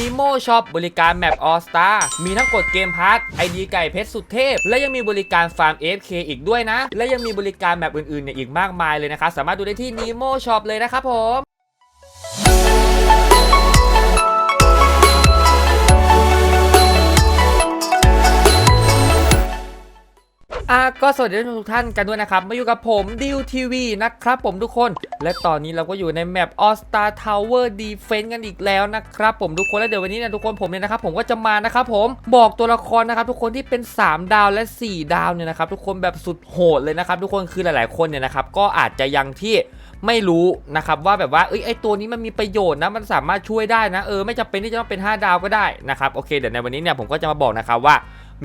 นีโม่ช็อปบริการแมปออสตามีทั้งกดเกมพาร์ทไอดีไก่เพชรสุดเทพ และยังมีบริการฟาร์ม AFK อีกด้วยนะ และยังมีบริการแมปอื่นๆเนี่ยอีกมากมายเลยนะคะ สามารถดูได้ที่นีโมช็อปเลยนะครับผม อะก็สวัสดีทุกท่านกันด้วยนะครับ มาอยู่กับผมดิวทีวีนะครับผมทุกคน และตอนนี้เราก็อยู่ในแมป All Star Tower Defense กันอีกแล้วนะครับผมทุกคนและเดี๋ยววันนี้เนี่ยทุกคนผมเนี่ยนะครับผมก็จะมานะครับผมบอกตัวละครนะครับทุกคนที่เป็น 3 ดาวและ 4 ดาวเนี่ยนะครับทุกคนแบบสุดโหดเลยนะครับทุกคนคือหลาย ๆคนเนี่ยนะครับก็อาจจะยังที่ไม่รู้นะครับว่าแบบว่าเอ้ยไอตัวนี้มันมีประโยชน์นะมันสามารถช่วยได้นะเออไม่จำเป็นที่จะต้องเป็น 5 ดาวก็ได้นะครับโอเคเดี๋ยวในวันนี้เนี่ยผมก็จะมาบอกนะครับว่า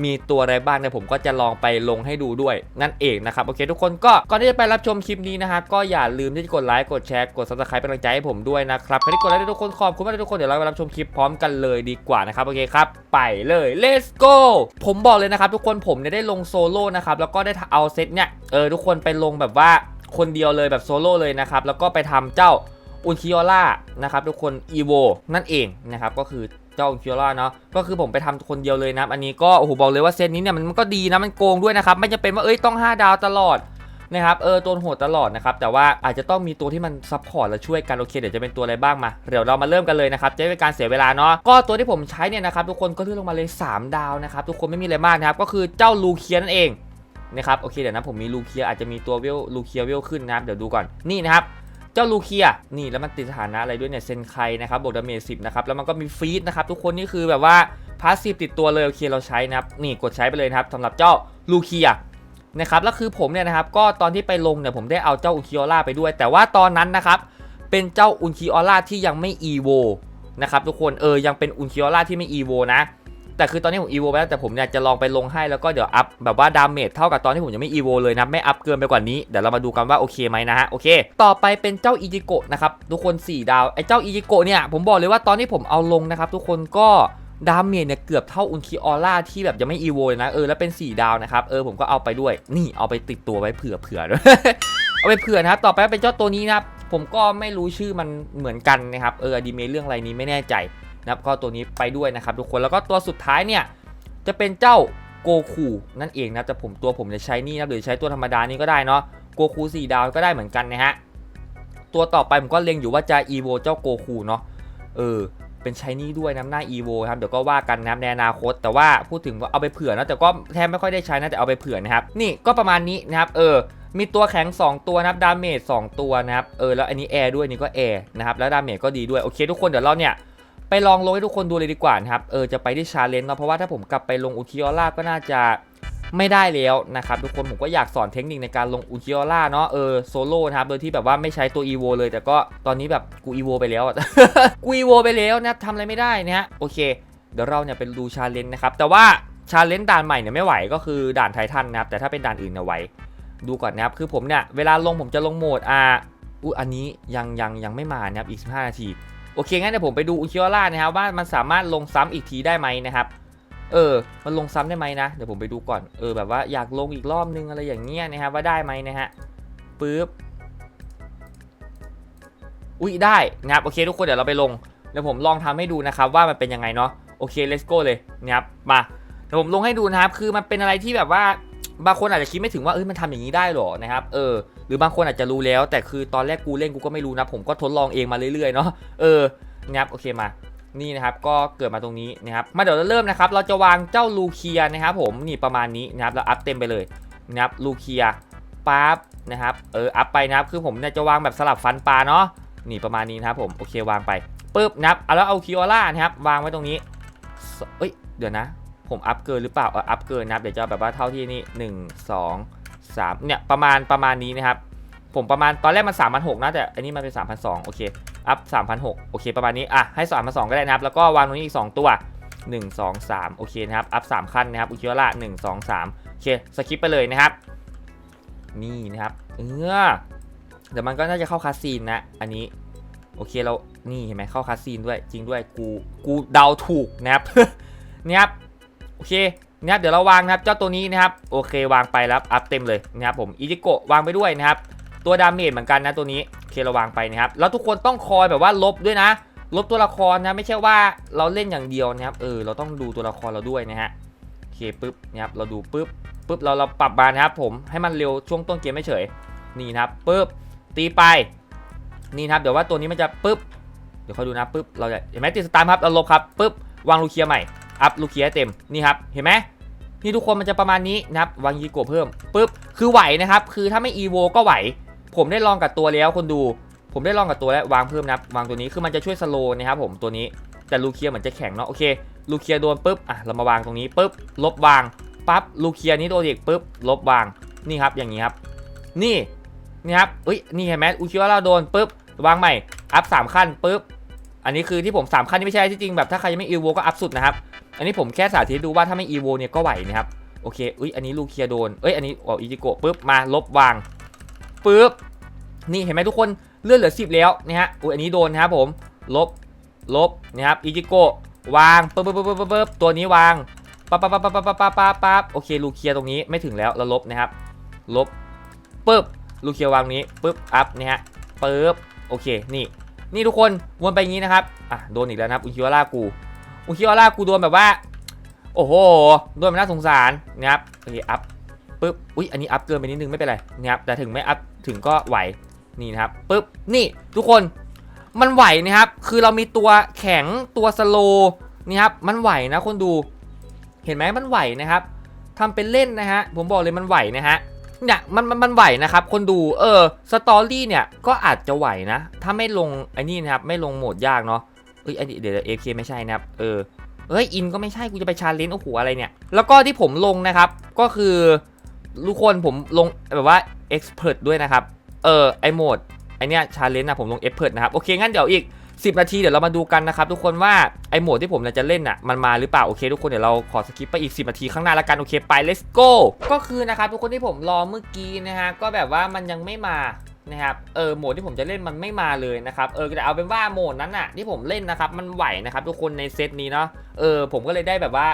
มีตัวอะไรบ้างเนี่ยผมก็จะลองไปลงให้ดูด้วยนั่นเองนะครับโอเค ทุกคนก็ก่อนที่จะไปรับชมคลิปนี้นะฮะก็อย่าลืมที่จะกดไลค์กดแชร์กด subscribe เป็นกำลังใจให้ผมด้วยนะครับใครที่กดไลค์ทุกคนขอบคุณมากเลยทุกคนเดี๋ยวเราไปรับชมคลิปพร้อมกันเลยดีกว่านะครับโอเคครับไปเลย let's go ผมบอกเลยนะครับทุกคนผมเนี่ยได้ลงโซโล่นะครับแล้วก็ได้เอาเซตเนี่ยเออทุกคนไปลงแบบว่าคนเดียวเลยแบบโซโล่เลยนะครับแล้วก็ไปทำเจ้าอุนคิโอล่านะครับทุกคนอีโวนั่นเองนะครับก็คือ เจ้าอุนคิโอล่าเนาะก็คือผมไปทำคนเดียวเลยนะอันนี้ก็โอ้โหบอกเลยว่าเซตนี้เนี่ยมันก็ดีนะมันโกงด้วยนะครับไม่จำเป็นว่าเอ้ยต้อง 5 ดาวตลอดนะครับเออตัวโหดตลอดนะครับแต่ว่าอาจจะต้องมีตัวที่มันซัพพอร์ตและช่วยกันโอเคเดี๋ยวจะเป็นตัวอะไรบ้างมาเดี๋ยวเรามาเริ่มกันเลยนะครับจะไม่เป็นการเสียเวลาเนาะก็ตัวที่ผมใช้เนี่ยนะครับทุกคนก็เลื่อนลงมาเลย 3 ดาวนะครับทุกคนไม่มีอะไรมากนะครับก็คือเจ้าลูเคียนั่นเองนะครับโอเคเดี๋ยวนะผมมีลูเคียอาจจะมีตัวเวลลูเคียเวลขึ้นนะครับเดี๋ยวดูก่อนนี่นะครับ เจ้าลูเคียนี่แล้วมันติดสถานะอะไรด้วยเนี่ยเซนไคนะครับบวกดาเมจสินะครับแล้วมันก็มีฟีดนะครับทุกคนนี่คือแบบว่าพาสซีฟติดตัวเลยโอเคเราใช้นะครับนี่กดใช้ไปเลยครับสำหรับเจ้าลูเคียนะครับแล้วคือผมเนี่ยนะครับก็ตอนที่ไปลงเนี่ยผมได้เอาเจ้าอุนคิโอล่าไปด้วย แต่ว่าตอนนั้นนะครับเป็นเจ้าอุนคิโอล่าที่ยังไม่อีโวนะครับทุกคนเออยังเป็นอุนคิโอล่าที่ไม่อีโวนะ แต่คือตอนนี้ผมอีโวไปแล้วแต่ผมเนี่ยจะลองไปลงให้แล้วก็เดี๋ยวอัพแบบว่าดาเมจเท่ากับตอนที่ผมยังไม่อีโวเลยนะไม่อัพเกินไปกว่านี้เดี๋ยวเรามาดูกันว่าโอเคไหมนะฮะโอเคต่อไปเป็นเจ้าอีจิโกะนะครับทุกคน 4 ดาวไอ้เจ้าอีจิโกะเนี่ยผมบอกเลยว่าตอนที่ผมเอาลงนะครับทุกคนก็ดาเมจเนี่ยเกือบเท่าอุนคิออร่าที่แบบยังไม่อีโวเลยนะเออแล้วเป็น 4 ดาวนะครับเออผมก็เอาไปด้วย นี่เอาไปติดตัวไว้เผื่อเผื่อด้วยเอาไปเผื่อนะครับต่อไปเป็นเจ้าตัวนี้นะครับผมก็ไม่รู้ชื่อมันเหมือนกันนะครับเอออดีเมเรื่องอะไรนี้ไม่แน่ใจ นะครับก็ตัวนี้ไปด้วยนะครับทุกคนแล้วก็ตัวสุดท้ายเนี่ยจะเป็นเจ้าโกคูนั่นเองนะแต่ผมตัวผมจะใช้นี่นะหรือใช้ตัวธรรมดานี่ก็ได้เนาะโกคู4ดาวก็ได้เหมือนกันนะฮะตัวต่อไปผมก็เล็งอยู่ว่าจะอีโวเจ้าโกคูเนาะเออเป็นใช้นี่ด้วยน้ำหน้าอีโวครับเดี๋ยวก็ว่ากันนะในอนาคต แต่ว่าพูดถึงว่าเอาไปเผื่อนะแต่ก็แทบไม่ค่อยได้ใช้นะแต่เอาไปเผื่อนะครับนี่ก็ประมาณนี้นะครับเออมีตัวแข็ง 2 ตัวนะครับดาเมจ2ตัวนะครับเออแล้วอันนี้แอร์ด้วยนี่ก็แอร์นะครับแล้วดาเมจก็ดีด้วยโอเคทุกคนเดี๋ยวเราเนี่ย ไปลองลงให้ทุกคนดูเลยดีกว่านะครับ เออจะไปที่ชาเลนจ์เนาะเพราะว่าถ้าผมกลับไปลงอุคิโอล่าก็น่าจะไม่ได้แล้วนะครับทุกคนผมก็อยากสอนเทคนิคในการลงอุคิโอล่าเนาะเออโซโล่นะครับโดยที่แบบว่าไม่ใช้ตัวอีโวเลย แต่ก็ตอนนี้แบบกูอีโวไปแล้วอะกูอีโวไปแล้วนะทำอะไรไม่ได้นะฮะโอเค เดี๋ยวเราเนี่ยไปดูชาเลนจ์นะครับแต่ว่าชาเลนจ์ด่านใหม่เนี่ยไม่ไหวก็คือด่านไททันนะครับแต่ถ้าเป็นด่านอื่นเนี่ยไหวดูก่อนนะครับคือผมเนี่ยเวลาลงผมจะลงโหมดอ่าอุอันนี้ยังยังยังไม่มานะครับอีก 15 นาที โอเคงั้นเดี๋ยวผมไปดูอุคิโอล่านะครับว่ามันสามารถลงซ้ำอีกทีได้ไหมนะครับเออ มันลงซ้ำได้ไหมนะ เดี๋ยวผมไปดูก่อน เออ แบบว่าอยากลงอีกรอบนึงอะไรอย่างเงี้ยนะครับว่าได้ไหมนะฮะ ปึ๊บ อุ้ยได้นะครับ โอเคทุกคนเดี๋ยวเราไปลง เดี๋ยวผมลองทำให้ดูนะครับว่ามันเป็นยังไงเนาะ โอเค let's go เลยนะครับ มา เดี๋ยวผมลงให้ดูนะครับ คือมันเป็นอะไรที่แบบว่า บางคนอาจจะคิดไม่ถึงว่าเอ้ยมันทำอย่างนี้ได้เหรอนะครับเออหรือบางคนอาจจะรู้แล้ว แต่คือตอนแรกกูเล่นกูก็ไม่รู้นะ ผมก็ทดลองเองมาเรื่อยๆเนาะเออนะครับโอเคมานี่นะครับก็เกิดมาตรงนี้นะครับมาเดี๋ยวเราเริ่มนะครับ เราจะวางเจ้าลูเคียนะครับผมนี่ประมาณนี้นะครับเราอัพเต็มไปเลยนะครับลูเคียปั๊บนะครับเอออัพไปนะครับคือผมเนี่ยจะวางแบบสลับฟันปลาเนาะนี่ประมาณนี้นะครับผมโอเควางไปปึ๊บนะครับเอาแล้วเอาคิโอล่านะครับวางไว้ตรงนี้เอ้ยเดี๋ยวนะ ผมอัพเกินหรือเปล่าเอออัพเกินนะครับ เดี๋ยวจะแบบว่าเท่าที่นี่หนึ่งสองสามเนี่ยประมาณประมาณนี้นะครับ ผมประมาณตอนแรกมัน3 6 0 0นะแต่อันนี้มันเป็น3 2 0 0โอเคอัพ3,600โอเคประมาณนี้อะให้3,200ก็ได้นะครับ แล้วก็วางตรงนี้อีก2ตัว1 2 3โอเคนะครับอัพ3ขั้นนะครับอุคิโอล่า1 2 3โอเคสคิปไปเลยนะครับ นี่นะครับเออเดี๋ยวมันก็น่าจะเข้าคาสซีนนะอันนี้โอเคเรานี่เห็นไหมเข้าคาสซีนด้วยจริงด้วยกูกูเดาถูกนะครับเนี่ยครับ โอเคนะครับเดี๋ยวเราวางนะครับเจ้าตัวนี้นะครับโอเควางไปแล้วอัพเต็มเลยนะครับผมอิจิโกะวางไปด้วยนะครับตัวดาเมจเหมือนกันนะตัวนี้โอเคเราวางไปนะครับแล้วทุกคนต้องคอยแบบว่าลบด้วยนะ ลบตัวละครนะไม่ใช่ว่าเราเล่นอย่างเดียวนะครับเออเราต้องดูตัวละครเราด้วยนะฮะโอเคปุ๊บนะครับเราดูปุ๊บปุ๊บเราเราปรับมานะครับผมให้มันเร็วช่วงต้นเกมไม่เฉยนี่นะครับปุ๊บตีไปนี่นะครับเดี๋ยวว่าตัวนี้มันจะปุ๊บเดี๋ยวเขาดูนะปุ๊บเราจะเห็นไหมติดสตาร์ครับเราลบครับปุ๊บวางลูเคียใหม่ อัพลูกเคียเต็มนี่ครับเห็นไหมนี่ทุกคนมันจะประมาณนี้นะครับวางยีโกเพิ่มปุ๊บคือไหวนะครับคือถ้าไม่อีโวก็ไหว ผมได้ลองกับตัวแล้วคนดู ผมได้ลองกับตัวแล้ววางเพิ่มนะวางตัวนี้คือมันจะช่วยสโลนะครับผมตัวนี้แต่ลูเคียเหมือนจะแข็งเนาะโอเคลูเคียโดนปุ๊บอะเรามาวางตรงนี้ปุ๊บลบวางปั๊บลูเคียนี้โดนอีกปุ๊บลบวางนี่ครับอย่างนี้ครับ นี่นี่ครับเอ้ยนี่เห็นไหมอูคิวาเราโดนปุ๊บวางใหม่อัพสามขั้นปุ๊บอันนี้คือที่ผมสามขั้นนี่ไม่ใช่ที่จริงแบบถ้าใครยังไม่อีโวก็อัพสุดนะครับ อันนี้ผมแค่สาธิตดูว่าถ้าไม่อีโวเนี่ยก็ไหวนะครับโอเคอุ้ยอันนี้ลูเคียโดนเอ้ยอันนี้อ๋ออิจิโกะปุ๊บมาลบวางปุ๊บนี่เห็นไหมทุกคนเลือดเหลือสิบแล้วนะฮะอุ้ยอันนี้โดนนะครับผมลบลบนะครับอิจิโกะวางปึ๊บปึ๊บปึ๊บปึ๊บปึ๊บตัวนี้วางปั๊บปั๊บปั๊บปั๊บปั๊บปั๊บปั๊บปั๊บโอเคลูเคียตรงนี้ไม่ถึงแล้วแล้วลบนะครับลบปึ๊บลูเคียวางนี้ปึ๊บอัพนะฮะปึ๊บโอเคนี่นี่ทุกคนวนไปงี้นะครับอะโดนอีกแล้วนะครับอุคิวาร่ากู โอุคิวาร่ากูโดนแบบว่า โอ้โหโดนแบบน่าสงสารนะครับโอเคอัพปึ๊บอุ้ยอันนี้อัพเกินไปนิดนึงไม่เป็นไรนะครับแต่ถึงไม่อัพถึงก็ไหวนี่นะครับปุ๊บนี่ทุกคนมันไหวนะครับ คือเรามีตัวแข็งตัวสโลนี่ครับมันไหวนะคนดูเห็นไหมมันไหวนะครับทำเป็นเล่นนะฮะผมบอกเลยมันไหวนะฮะเนี่ยมันมันมันไหวนะครับ คนดูเออสตอรี่เนี่ยก็อาจจะไหวนะ ถ้าไม่ลงไอ้นี่นะครับไม่ลงโหมดยากเนาะ เอ้ยอ้นี่เดี๋ยวเอฟเคไม่ใช่นะครับเออเอ้ยอินก็ไม่ใช่กูจะไปชาเลนจ์โอ้โหอะไรเนี่ย แล้วก็ที่ผมลงนะครับ ก็คือทุกคนผมลงแบบว่าเอ็กซ์เพรสด้วยนะครับ เออไอโหมดไอเนี้ยชาเลนจ์นะผมลงเอฟเพร์ดนะครับ โอเค งั้นเดี๋ยวอีก 10 นาทีเดี๋ยวเรามาดูกันนะครับทุกคนว่าไอโหมดที่ผมจะเล่นน่ะมันมาหรือเปล่า โอเค ทุกคนเดี๋ยวเราขอสกิปไปอีก 10 นาทีข้างหน้าละกันโอเคไป let's go ก็คือนะครับทุกคนที่ผมรอเมื่อกี้นะฮะก็แบบว่ามันยังไม่มา นะครับเออโหมดที่ผมจะเล่นมันไม่มาเลยนะครับเออแต่เอาเป็นว่าโหมดนั้นน่ะที่ผมเล่นนะครับมันไหวนะครับทุกคนในเซตนี้เนาะเออผมก็เลยได้แบบว่า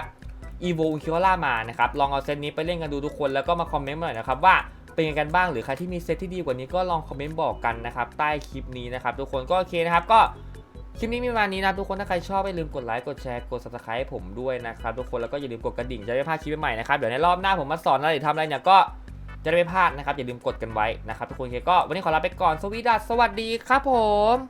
evo u k i w a r a มานะครับลองเอาเซตนี้ไปเล่นกันดูทุกคนแล้วก็มาคอมเมนต์หน่อยนะครับว่าเป็นยังไงกันบ้างหรือใครที่มีเซตที่ดีกว่านี้ก็ลองคอมเมนต์บอกกันนะครับใต้คลิปนี้นะครับทุกคนก็โอเคนะครับก็คลิปนี้มีประมานี้นะทุกคนถ้าใครชอบอย่าลืมกดไลค์กดแชร์กด subscribe ให้ผมด้วยนะครับทุกคนแล้วก็อย่าลืมกดกระดิ่งจะได้ไม่พลาดคลิปใหม่นะครับเดี๋ยวในรอบหน้าผมมาสอนอะไรหรือทำอะไรเนี่ยก็ จะได้ไม่พลาดนะครับอย่าลืมกดกันไว้นะครับทุกคนก็วันนี้ขอลาไปก่อนสวีดัสสวัสดีครับผม